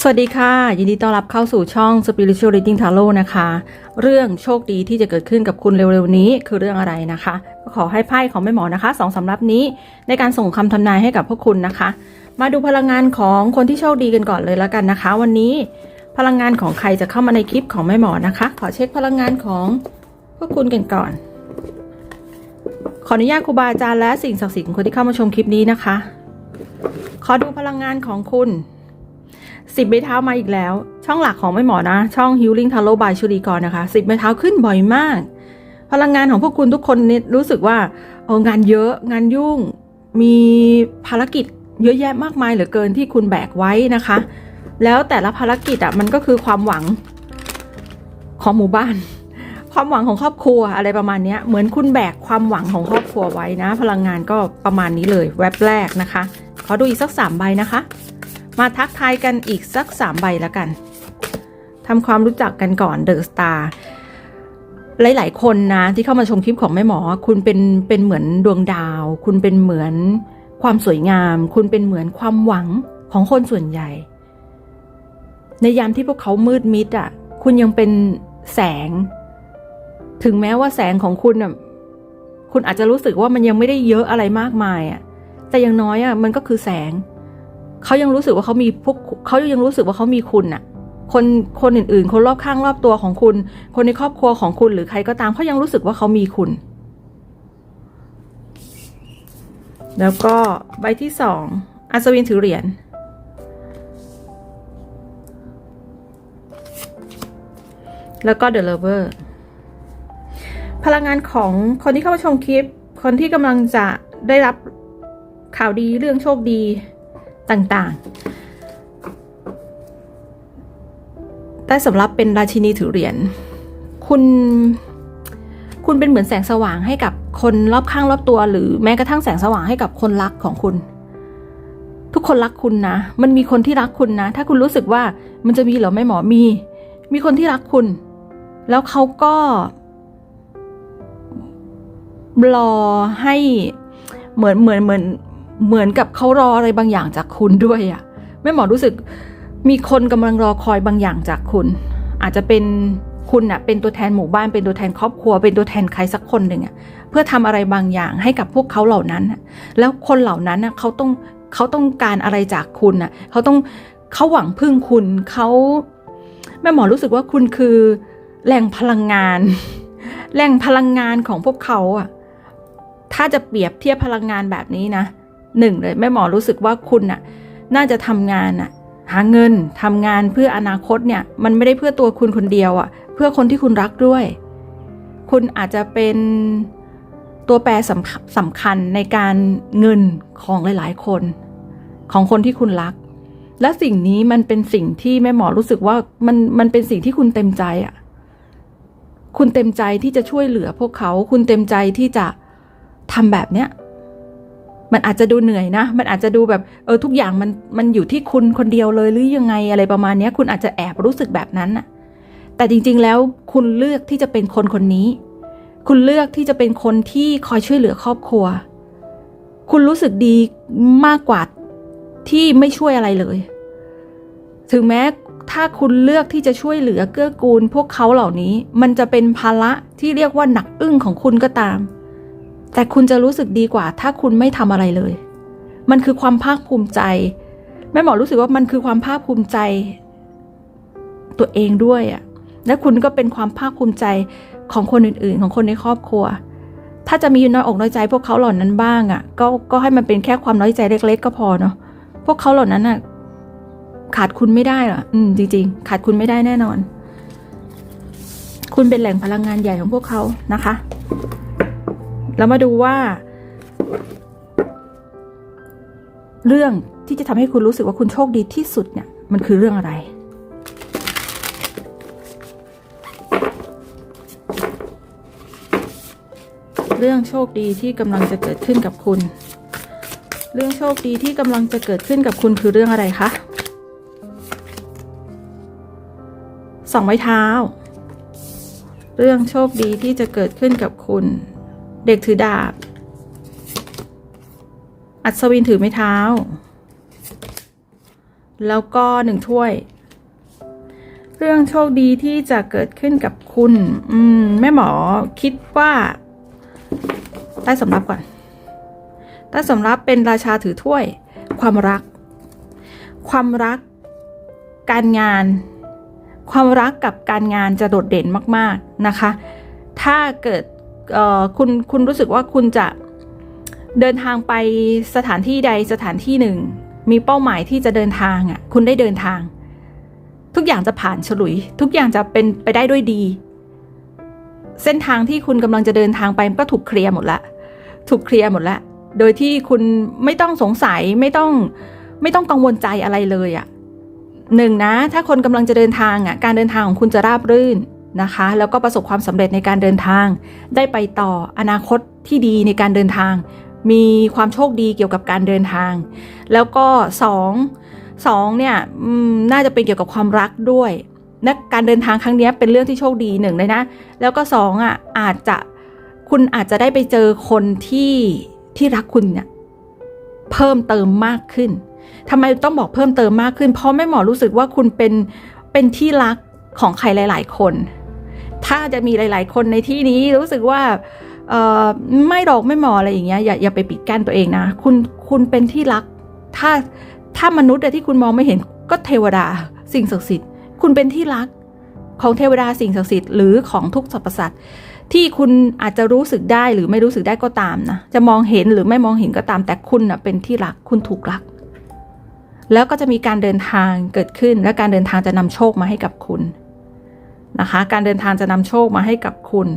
สวัสดีค่ะ ยินดีต้อนรับเข้าสู่ช่อง Spiritual Reading Tarot นะคะ เรื่องโชคดีที่จะเกิดขึ้นกับคุณเร็วๆนี้คือเรื่องอะไรนะคะก็ขอให้ไพ่ของแม่หมอนะคะสองสำรับนี้ในการส่งคำทำนายให้กับพวกคุณนะคะ มาดูพลังงานของคนที่โชคดีกันก่อนเลยแล้วกันนะคะ วันนี้พลังงานของใครจะเข้ามาในคลิปของแม่หมอนะคะ ขอเช็คพลังงานของพวกคุณกันก่อน ขออนุญาตครูบาอาจารย์และสิ่งศักดิ์สิทธิ์คนที่เข้ามาชมคลิปนี้นะคะ ขอดูพลังงานของคุณ สิบไม้เท้ามาอีกแล้ว ช่องหลักของไม่หมอนะ ช่อง Healing Tarot by ชุรีกรนะคะสิบไม้เท้าขึ้นบ่อยมาก พลังงานของพวกคุณทุกคนนี่รู้สึกว่าเอองานเยอะงานยุ่ง มีภารกิจเยอะแยะมากมายเหลือเกินที่คุณแบกไว้นะคะ แล้วแต่ละภารกิจอะมันก็คือความหวังของหมู่บ้าน ความหวังของครอบครัวอะไรประมาณนี้เหมือนคุณแบกความหวังของครอบครัวไว้นะ พลังงานก็ประมาณนี้เลยแว็บแรกนะคะ ขอดูอีกสักสามใบนะคะ มาทักทายกันอีกสักสามใบแล้วกันทำความรู้จักกันก่อนเดอะสตาร์หลาย ๆ คนนะที่เข้ามาชมคลิปของแม่หมอ คุณเป็นเป็นเหมือนดวงดาว คุณเป็นเหมือนความสวยงาม คุณเป็นเหมือนความหวังของคนส่วนใหญ่ ในยามที่พวกเขามืดมิดอะ คุณยังเป็นแสง ถึงแม้ว่าแสงของคุณอะคุณอาจจะรู้สึกว่ามันยังไม่ได้เยอะอะไรมากมายอะ แต่อย่างน้อยอะมันก็คือแสง เขายังรู้สึกว่าเขามีพวกเขายังรู้สึกว่าเขามีคุณน่ะ คนคนอื่นๆ คนรอบข้างรอบตัวของคุณ คนในครอบครัวของคุณหรือใครก็ตามเขายังรู้สึกว่าเขามีคุณ แล้วก็ใบที่สองอัศวินถือเหรียญแล้วก็ The Lover พลังงานของคนที่เข้ามาชมคลิป คนที่กำลังจะได้รับข่าวดีเรื่องโชคดี ต่างๆ แต่สำหรับเป็นราชินีถือเหรียญ คุณ คุณเป็นเหมือนแสงสว่างให้กับคนรอบข้างรอบตัว หรือแม้กระทั่งแสงสว่างให้กับคนรักของคุณ ทุกคนรักคุณนะ มันมีคนที่รักคุณนะ ถ้าคุณรู้สึกว่ามันจะมีหรอไม่หมอมี มีคนที่รักคุณ แล้วเขาก็รอให้เหมือนเหมือนเหมือน เหมือนกับเขารออะไรบางอย่างจากคุณด้วยอะ่ะแม่หมอรู้สึกมีคนกำลังรอคอยบางอย่างจากคุณ อาจจะเป็นคุณอะ่ะเป็นตัวแทนหมู่บ้านเป็นตัวแทนครอบครัว เป็นตัวแทนใครสักคนหนึ่งอะ่ะเพื่อทำอะไรบางอย่างให้กับพวกเขาเหล่านั้นแล้วคนเหล่านั้นอะเขาต้องเขาต้องการอะไรจากคุณอะเขาต้องเขาหวังพึ่งคุณเขาแม่หมอรู้สึกว่าคุณคือแหล่งพลังงาน แหล่งพลังงานของพวกเขาอะถ้าจะเปรียบเทียบพลังงานแบบนี้นะ หนึ่งเลยแม่หมอรู้สึกว่าคุณน่ะน่าจะทำงานน่ะหาเงินทำงานเพื่ออนาคตเนี่ยมันไม่ได้เพื่อตัวคุณคนเดียวอะ่ะ เพื่อคนที่คุณรักด้วย คุณอาจจะเป็นตัวแปรสำคัญสำคัญในการเงินของหลาย ๆ คน ของคนที่คุณรัก และสิ่งนี้มันเป็นสิ่งที่แม่หมอรู้สึกว่ามันมันเป็นสิ่งที่คุณเต็มใจอะ่ะคุณเต็มใจที่จะช่วยเหลือพวกเขา คุณเต็มใจที่จะทำแบบเนี้ย มันอาจจะดูเหนื่อยนะ มันอาจจะดูแบบเออทุกอย่างมันมันอยู่ที่คุณคนเดียวเลยหรือยังไงอะไรประมาณนี้คุณอาจจะแอบรู้สึกแบบนั้นน่ะแต่จริงๆแล้วคุณเลือกที่จะเป็นคนคนนี้ คุณเลือกที่จะเป็นคนที่คอยช่วยเหลือครอบครัว คุณรู้สึกดีมากกว่าที่ไม่ช่วยอะไรเลย ถึงแม้ถ้าคุณเลือกที่จะช่วยเหลือเกื้อกูล พวกเขาเหล่านี้ มันจะเป็นภาระที่เรียกว่าหนักอึ้งของคุณก็ตาม แต่คุณจะรู้สึกดีกว่า ถ้าคุณไม่ทำอะไรเลย มันคือความภาคภูมิใจ แม่หมอรู้สึกว่ามันคือความภาคภูมิใจ ตัวเองด้วยอะ่ะและคุณก็เป็นความภาคภูมิใจของคนอื่น ๆ ของคนในครอบครัว ถ้าจะมีน้อยอกน้อยใจ พวกเขาเหล่านั้นบ้างอะ่ะ ก็ก็ให้มันเป็นแค่ความน้อยใจเล็ก ๆ ก็พอเนาะพวกเขาเหล่านั้นอะขาดคุณไม่ได้หรออืมจริง ๆ ขาดคุณไม่ได้แน่นอน คุณเป็นแหล่งพลังงานใหญ่ของพวกเขานะคะ แล้วมาดูว่า เรื่องที่จะทำให้คุณรู้สึกว่าคุณโชคดีที่สุดเนี่ย มันคือเรื่องอะไร เรื่องโชคดีที่กำลังจะเกิดขึ้นกับคุณ เรื่องโชคดีที่กำลังจะเกิดขึ้นกับคุณคือเรื่องอะไรคะสองไม้เท้า เรื่องโชคดีที่จะเกิดขึ้นกับคุณ เด็กถือดาบ อัศวินถือไม้เท้า แล้วก็หนึ่งถ้วย เรื่องโชคดีที่จะเกิดขึ้นกับคุณ อืม แม่หมอคิดว่า ใต้สำรับก่อน ใต้สำรับเป็นราชาถือถ้วย ความรัก ความรัก การงาน ความรักกับการงานจะโดดเด่นมาก ๆ นะคะ ถ้าเกิด คุณคุณรู้สึกว่าคุณจะเดินทางไปสถานที่ใดสถานที่หนึ่ง มีเป้าหมายที่จะเดินทางอะคุณได้เดินทาง ทุกอย่างจะผ่านฉลุย ทุกอย่างจะเป็นไปได้ด้วยดี เส้นทางที่คุณกำลังจะเดินทางไปก็ถูกเคลียร์หมดละถูกเคลียร์หมดล้วโดยที่คุณไม่ต้องสงสัยไม่ต้องไม่ต้องกังวลใจอะไรเลยอะหนึ่งนะ ถ้าคนกำลังจะเดินทางอะการเดินทางของคุณจะราบรื่น นะคะ แล้วก็ประสบความสำเร็จในการเดินทาง ได้ไปต่ออนาคตที่ดีในการเดินทาง มีความโชคดีเกี่ยวกับการเดินทาง แล้วก็สองสองเนี่ยน่าจะเป็นเกี่ยวกับความรักด้วยและการเดินทางครั้งนี้เป็นเรื่องที่โชคดีหนึ่งเลยนะ แล้วก็สองอะอาจจะคุณอาจจะได้ไปเจอคนที่ที่รักคุณเนี่ยเพิ่มเติมมากขึ้นทำไมต้องบอกเพิ่มเติมมากขึ้น เพราะแม่หมอรู้สึกว่าคุณเป็นเป็นที่รักของใครหลาย ๆ คน ถ้าจะมีหลาย ๆ คนในที่นี้รู้สึกว่าไม่หรอกไม่หมออะไรอย่างเงี้ยอย่าอย่าไปปิดกั้นตัวเองนะ คุณคุณเป็นที่รัก ถ้าถ้ามนุษย์ที่คุณมองไม่เห็นก็เทวดาสิ่งศักดิ์สิทธิ์คุณเป็นที่รักของเทวดาสิ่งศักดิ์สิทธิ์หรือของทุกสรรพสัตว์ที่คุณอาจจะรู้สึกได้หรือไม่รู้สึกได้ก็ตามนะ จะมองเห็นหรือไม่มองเห็นก็ตาม แต่คุณอะเป็นที่รักคุณถูกรัก แล้วก็จะมีการเดินทางเกิดขึ้น และการเดินทางจะนำโชคมาให้กับคุณ นะคะ การเดินทางจะนำโชคมาให้กับคุณ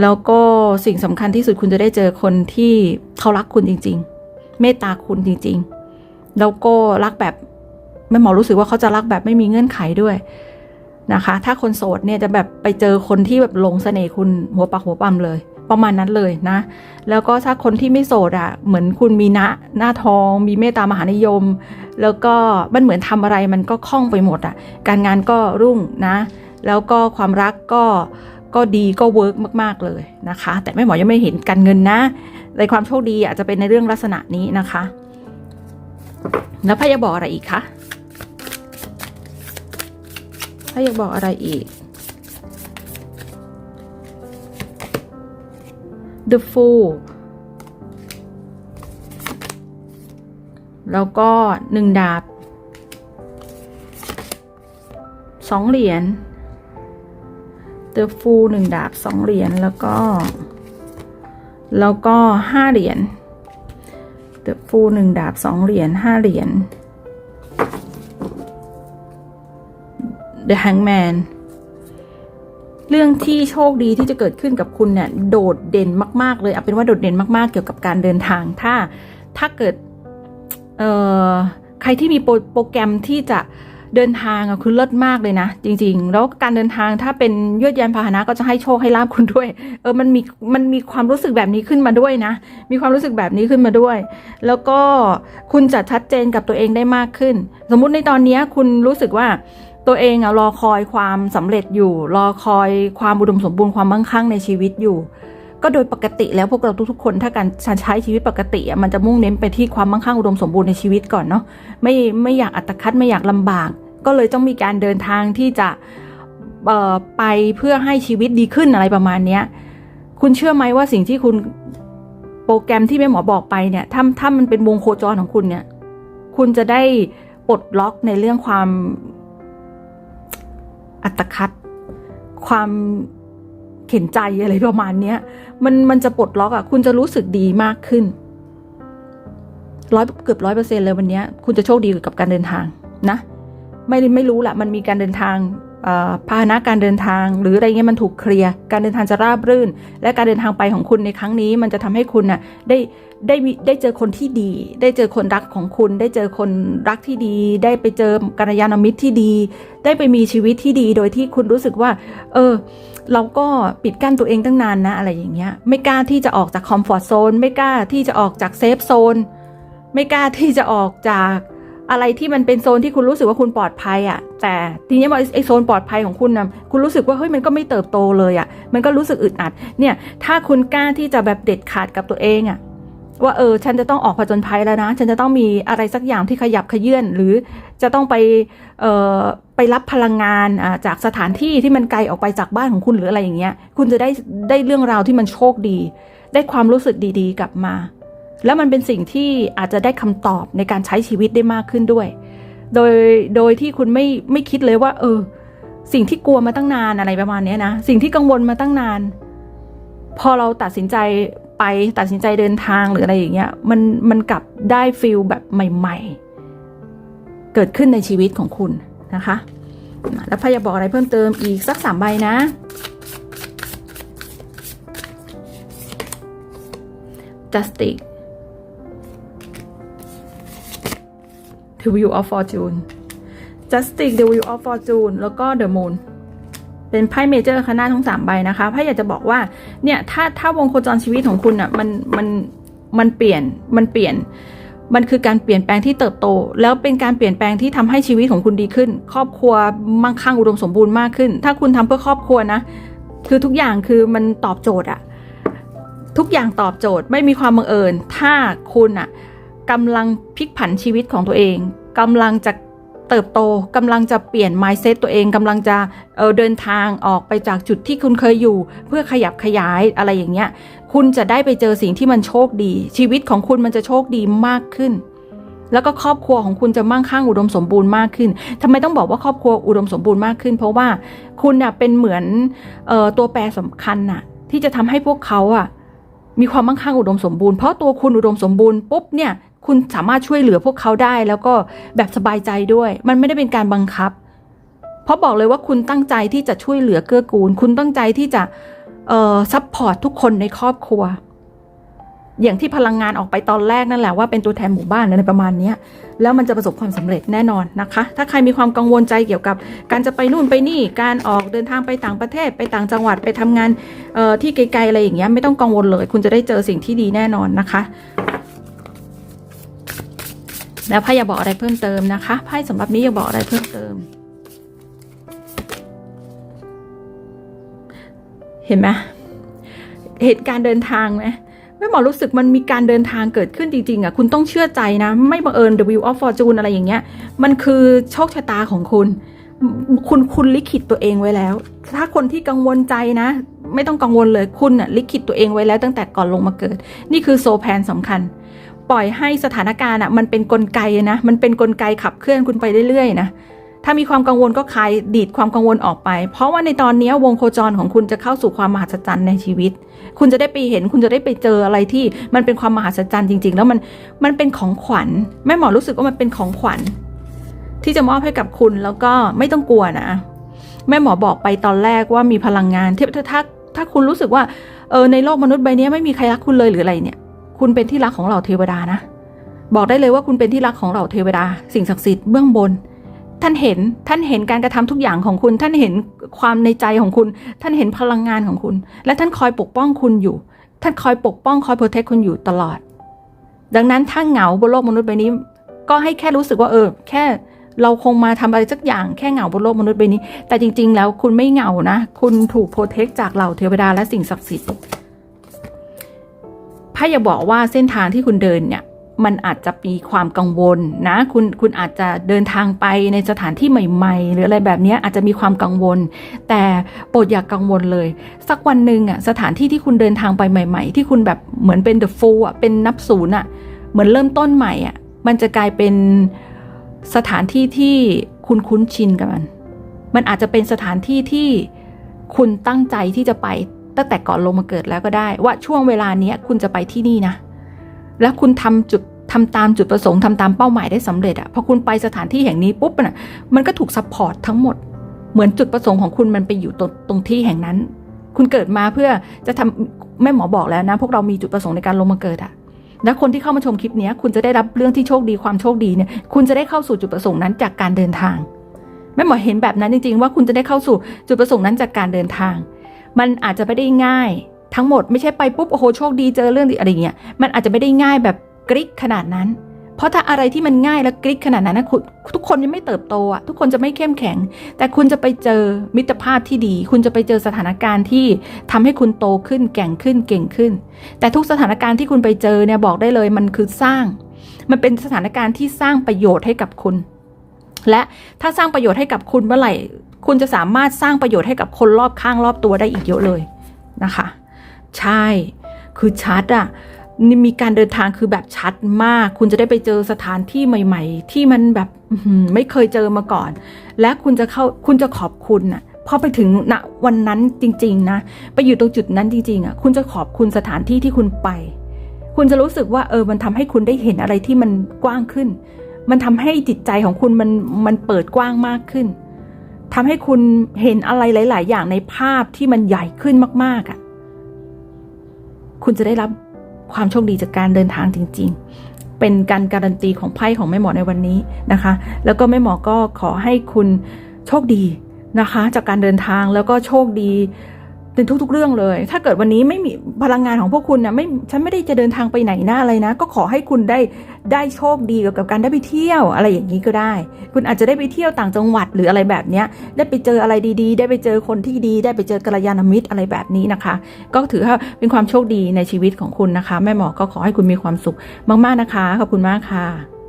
แล้วก็สิ่งสำคัญที่สุดคุณจะได้เจอคนที่เขารักคุณจริง ๆ เมตตาคุณจริง ๆ แล้วก็รักแบบแม่หมอรู้สึกว่าเขาจะรักแบบไม่มีเงื่อนไขด้วยนะคะ ถ้าคนโสดเนี่ยจะแบบไปเจอคนที่แบบหลงเสน่ห์คุณหัวปักหัวปั๊มเลย ประมาณนั้นเลยนะ แล้วก็ถ้าคนที่ไม่โสดอะ่ะเหมือนคุณมีหน้าหน้าทอง มีเมตตามหานิยม แล้วก็มันเหมือนทำอะไรมันก็คล่องไปหมดอะ่ะ การงานก็รุ่งนะ แล้วก็ความรักก็ก็ดีก็เวิร์กมาก ๆ เลยนะคะ แต่แม่หมอยังไม่เห็นการเงินนะ ในความโชคดีอาจจะเป็นในเรื่องลักษณะนี้นะคะ แล้วพระอยาบอกอะไรอีกคะพระอยาบอกอะไรอีก The Fool แล้วก็หนึ่งดาบสองเหรียญ The Fool หนึ่งดาบสองเหรียญแล้วก็ แล้วก็ห้าเหรียญ The Fool หนึ่งดาบสองเหรียญห้าเหรียญ The Hangman เรื่องที่โชคดีที่จะเกิดขึ้นกับคุณเนี่ยโดดเด่นมาก ๆ เลยเอาเป็นว่าโดดเด่นมากๆ เกี่ยวกับการเดินทาง ถ้าถ้าเกิดเออใครที่มีโปรโปรแกรมที่จะเเดินทางอะคือเลิศมากเลยนะ จริง ๆ แล้วการเดินทางถ้าเป็นยวดยานพาหนะก็จะให้โชคให้ลาบคุณด้วย เออมันมีมันมีความรู้สึกแบบนี้ขึ้นมาด้วยนะ มีความรู้สึกแบบนี้ขึ้นมาด้วย แล้วก็คุณจะชัดเจนกับตัวเองได้มากขึ้น สมมุติในตอนนี้คุณรู้สึกว่าตัวเองอะรอคอยความสำเร็จอยู่ รอคอยความอุดมสมบูรณ์ความมั่งคั่งในชีวิตอยู่ ก็โดยปกติแล้วพวกเราทุกๆคนถ้าการใช้ชีวิตปกติมันจะมุ่งเน้นไปที่ความมั่งคั่งอุดมสมบูรณ์ในชีวิตก่อนเนาะไม่ไม่อยากอัตคัดไม่อยากลำบาก ก็เลยต้องมีการเดินทางที่จะไปเพื่อให้ชีวิตดีขึ้นอะไรประมาณเนี้ยคุณเชื่อไหมว่าสิ่งที่คุณโปรแกรมที่แม่หมอบอกไปเนี่ยถ้าถ้ามันเป็นวงโคจรของคุณเนี่ย คุณจะได้ปลดล็อกในเรื่องความอัตคัดความ เข็นใจอะไรประมาณเนี้ยมันมันจะปลดล็อกอะ คุณจะรู้สึกดีมากขึ้นร้อยเกือบร้อยเปอร์เซ็นเลยวันนี้คุณจะโชคดีกับการเดินทางนะ ไม่ไม่รู้แหละมันมีการเดินทาง พาหนะการเดินทาง หรืออะไรเงี้ยมันถูกเคลียร์การเดินทางจะราบรื่น และการเดินทางไปของคุณในครั้งนี้ มันจะทำให้คุณน่ะได้ได้ได้เจอคนที่ดี ได้เจอคนรักของคุณ ได้เจอคนรักที่ดี ได้ไปเจอกัลยาณมิตรที่ดี ได้ไปมีชีวิตที่ดี โดยที่คุณรู้สึกว่า เออ เราก็ปิดกั้นตัวเองตั้งนานนะอะไรอย่างเงี้ย ไม่กล้าที่จะออกจากคอมฟอร์ทโซน ไม่กล้าที่จะออกจากเซฟโซน ไม่กล้าที่จะออกจาก อะไรที่มันเป็นโซนที่คุณรู้สึกว่าคุณปลอดภัยอะ่ะ แต่ทีนี้ไอโซนปลอดภัยของคุณนะคุณรู้สึกว่าเฮ้ยมันก็ไม่เติบโตเลยอะ่ะ มันก็รู้สึกอึดอัด เนี่ย ถ้าคุณกล้าที่จะแบบเด็ดขาดกับตัวเองอะ่ะ ว่าเออ ฉันจะต้องออกผจญภัยแล้วนะ ฉันจะต้องมีอะไรสักอย่างที่ขยับขยื่นหรือจะต้องไปเอ่อไปรับพลังงานอ่าจากสถานที่ที่มันไกลออกไปจากบ้านของคุณหรืออะไรอย่างเงี้ย คุณจะได้ได้เรื่องราวที่มันโชคดี ได้ความรู้สึกดีๆ กลับมา แล้วมันเป็นสิ่งที่อาจจะได้คำตอบในการใช้ชีวิตได้มากขึ้นด้วย โดยโดยที่คุณไม่ไม่คิดเลยว่า เออ สิ่งที่กลัวมาตั้งนานอะไรประมาณนี้นะสิ่งที่กังวลมาตั้งนาน พอเราตัดสินใจไปตัดสินใจเดินทางหรืออะไรอย่างเงี้ยมันมันกลับได้ฟิลแบบใหม่ ๆ เกิดขึ้นในชีวิตของคุณนะคะ แล้วพายาบอกอะไรเพิ่มเติมอีกสักสามใบนะ Justice The Wheel of Fortune Justice The Wheel of Fortune แล้วก็ The Moon เป็นไพ่เมเจอร์คณะทั้งสามใบนะคะไพ่อยากจะบอกว่าเนี่ยถ้าถ้าวงโคจรชีวิตของคุณอะ่ะมันมันมันเปลี่ยนมันเปลี่ยน มันคือการเปลี่ยนแปลงที่เติบโต แล้วเป็นการเปลี่ยนแปลงที่ทำให้ชีวิตของคุณดีขึ้น ครอบครัวมั่งคั่งอุดมสมบูรณ์มากขึ้น ถ้าคุณทำเพื่อครอบครัวนะ คือทุกอย่างคือมันตอบโจทย์อะทุกอย่างตอบโจทย์ไม่มีความบังเอิญ ถ้าคุณอะ กำลังพลิกผันชีวิตของตัวเองกำลังจะเติบโตกำลังจะเปลี่ยน mindset ตัวเองกำลังจะเออเดินทางออกไปจากจุดที่คุณเคยอยู่ เพื่อขยับขยายอะไรอย่างเงี้ย คุณจะได้ไปเจอสิ่งที่มันโชคดี ชีวิตของคุณมันจะโชคดีมากขึ้น แล้วก็ครอบครัวของคุณจะมั่งคั่งอุดมสมบูรณ์มากขึ้นทำไมต้องบอกว่าครอบครัวอุดมสมบูรณ์มากขึ้น เพราะว่าคุณน่ะเป็นเหมือนออตัวแปรสำคัญน่ะ ที่จะทำให้พวกเขาอะมีความมั่งคั่งอุดมสมบูรณ์เพราะตัวคุณอุดมสมบูรณ์ปุ๊บเนี่ย คุณสามารถช่วยเหลือพวกเขาได้แล้วก็แบบสบายใจด้วย มันไม่ได้เป็นการบังคับ เพราะบอกเลยว่าคุณตั้งใจที่จะช่วยเหลือเกื้อกูล คุณตั้งใจที่จะเอ่อซัพพอร์ตทุกคนในครอบครัว อย่างที่พลังงานออกไปตอนแรกนั่นแหละว่าเป็นตัวแทนหมู่บ้านอะไรประมาณนี้แล้วมันจะประสบความสำเร็จแน่นอนนะคะ ถ้าใครมีความกังวลใจเกี่ยวกับ การจะไปนู่นไปนี่ การออกเดินทางไปต่างประเทศไปต่างจังหวัดไปทำงานเอ่อที่ไกลๆอะไรอย่างเงี้ยไม่ต้องกังวลเลย คุณจะได้เจอสิ่งที่ดีแน่นอนนะคะ แล้วไพ่อยากบอกอะไรเพิ่มเติมนะคะไพ่สำหรับนี้อยากบอกอะไรเพิ่มเติม เห็นไหมเหตุการณ์เดินทางไหมแม่หมอรู้สึกมันมีการเดินทางเกิดขึ้นจริงๆอะคุณต้องเชื่อใจนะ ไม่บังเอิญ The Wheel of Fortune อะไรอย่างเงี้ย มันคือโชคชะตาของคุณ คุณคุณลิขิตตัวเองไว้แล้ว ถ้าคนที่กังวลใจนะ ไม่ต้องกังวลเลยคุณน่ะลิขิตตัวเองไว้แล้วตั้งแต่ก่อนลงมาเกิด นี่คือโซแพนสำคัญ ปล่อยให้สถานการณ์อะมันเป็นนกลไกนะ มันเป็นนกลไกขับเคลื่อนคุณไปเรื่อยๆนะถ้ามีความกังวลก็คลายดีดความกังวลออกไป เพราะว่าในตอนนี้วงโคจรของคุณจะเข้าสู่ความมหัศจรรย์ในชีวิต คุณจะได้ไปเห็น คุณจะได้ไปเจออะไรที่มันเป็นความมหัศจรรย์จริง ๆ แล้วมันมันเป็นของขวัญแม่หมอรู้สึกว่ามันเป็นของขวัญ ที่จะมอบให้กับคุณแล้วก็ไม่ต้องกลัวนะ แม่หมอบอกไปตอนแรกว่ามีพลังงานที่ถ้าถ้าถ้าคุณรู้สึกว่าเออในโลกมนุษย์ใบนี้ไม่มีใครรักคุณเลยหรืออะไรเนี่ย คุณเป็นที่รักของเหล่าเทวดานะ บอกได้เลยว่าคุณเป็นที่รักของเหล่าเทวดา สิ่งศักดิ์สิทธิ์เบื้องบน ท่านเห็นท่านเห็นการกระทำทุกอย่างของคุณ ท่านเห็นความในใจของคุณ ท่านเห็นพลังงานของคุณ และท่านคอยปกป้องคุณอยู่ ท่านคอยปกป้องคอยโปรเทคคุณอยู่ตลอด ดังนั้นถ้าเหงาบนโลกมนุษย์ใบนี้ ก็ให้แค่รู้สึกว่าเออ แค่เราคงมาทำอะไรสักอย่างแค่เหงาบนโลกมนุษย์ใบนี้ แต่จริง ๆ แล้วคุณไม่เหงานะ คุณถูกโปรเทคจากเหล่าเทวดาและสิ่งศักดิ์สิทธิ์ ไพ่อย่าบอกว่าเส้นทางที่คุณเดินเนี่ยมันอาจจะมีความกังวลนะคุณคุณอาจจะเดินทางไปในสถานที่ใหม่ ๆ หรืออะไรแบบนี้อาจจะมีความกังวล แต่โปรดอย่ากกังวลเลย สักวันหนึ่งอะสถานที่ที่คุณเดินทางไปใหม่ ๆ ที่คุณแบบเหมือนเป็น the full อะเป็นนับศูนย์อะเหมือนเริ่มต้นใหม่อะมันจะกลายเป็นสถานที่ที่คุณคุ้นชินกับมัน มันอาจจะเป็นสถานที่ที่คุณตั้งใจที่จะไป ตั้งแต่ก่อนลงมาเกิดแล้วก็ได้ ว่าช่วงเวลาเนี้ยคุณจะไปที่นี่นะ แล้วคุณทำจุดทำตามจุดประสงค์ทำตามเป้าหมายได้สำเร็จอะพอคุณไปสถานที่แห่งนี้ปุ๊บน่ะมันก็ถูกซัพพอร์ตทั้งหมด เหมือนจุดประสงค์ของคุณมันไปอยู่ตรงตรงที่แห่งนั้น คุณเกิดมาเพื่อจะทำแม่หมอบอกแล้วนะ พวกเรามีจุดประสงค์ในการลงมาเกิดอะแล้วคนที่เข้ามาชมคลิปนี้คุณจะได้รับเรื่องที่โชคดีความโชคดีเนี่ย คุณจะได้เข้าสู่จุดประสงค์นั้นจากการเดินทางแม่หมอเห็นแบบนั้นจริงๆ ว่าคุณจะได้เข้าสู่จุดประสงค์นั้นจากการเดินทาง มันอาจจะไม่ได้ง่าย ทั้งหมดไม่ใช่ไปปุ๊บโอ้โหโชคดีเจอเรื่องดีอะไรเงี้ยมันอาจจะไม่ได้ง่ายแบบกริกขนาดนั้น เพราะถ้าอะไรที่มันง่ายและกริกขนาดนั้นนะทุกคนยังไม่เติบโตอะทุกคนจะไม่เข้มแข็ง แต่คุณจะไปเจอมิตรภาพที่ดี คุณจะไปเจอสถานการณ์ที่ทำให้คุณโตขึ้นแก่งขึ้นเก่งขึ้น แต่ทุกสถานการณ์ที่คุณไปเจอเนี่ยบอกได้เลยมันคือสร้าง มันเป็นสถานการณ์ที่สร้างประโยชน์ให้กับคุณ และถ้าสร้างประโยชน์ให้กับคุณเมื่อไหร่ คุณจะสามารถสร้างประโยชน์ให้กับคนรอบข้างรอบตัวได้อีกเยอะเลยนะคะ ใช่ คือชัดอะมีการเดินทางคือแบบชัดมาก คุณจะได้ไปเจอสถานที่ใหม่ ๆ ที่มันแบบไม่เคยเจอมาก่อน และคุณจะเข้าคุณจะขอบคุณอะพอไปถึงณวันนั้นจริง ๆ นะ ไปอยู่ตรงจุดนั้นจริง ๆอะคุณจะขอบคุณสถานที่ที่คุณไป คุณจะรู้สึกว่าเออมันทำให้คุณได้เห็นอะไรที่มันกว้างขึ้น มันทำให้จิตใจของคุณมันมันเปิดกว้างมากขึ้น ทำให้คุณเห็นอะไรหลาย ๆ อย่างในภาพที่มันใหญ่ขึ้นมาก ๆอะ่ะ คุณจะได้รับความโชคดีจากการเดินทางจริง ๆ เป็นการการันตีของไพ่ของแม่หมอในวันนี้นะคะ แล้วก็แม่หมอก็ขอให้คุณโชคดีนะคะ จากการเดินทางแล้วก็โชคดี ในทุกๆเรื่องเลย ถ้าเกิดวันนี้ไม่มีพลังงานของพวกคุณนะไม่ฉันไม่ได้จะเดินทางไปไหนหนะอะไรนะ ก็ขอให้คุณได้ได้โชคดีเกี่ยวกับการได้ไปเที่ยวอะไรอย่างนี้ก็ได้ คุณอาจจะได้ไปเที่ยวต่างจังหวัดหรืออะไรแบบเนี้ยได้ไปเจออะไรดีๆ ได้ไปเจอคนที่ดี ได้ไปเจอกัลยาณมิตรอะไรแบบนี้นะคะ ก็ถือว่าเป็นความโชคดีในชีวิตของคุณนะคะ แม่หมอก็ขอให้คุณมีความสุขมากๆนะคะขอบคุณมากค่ะ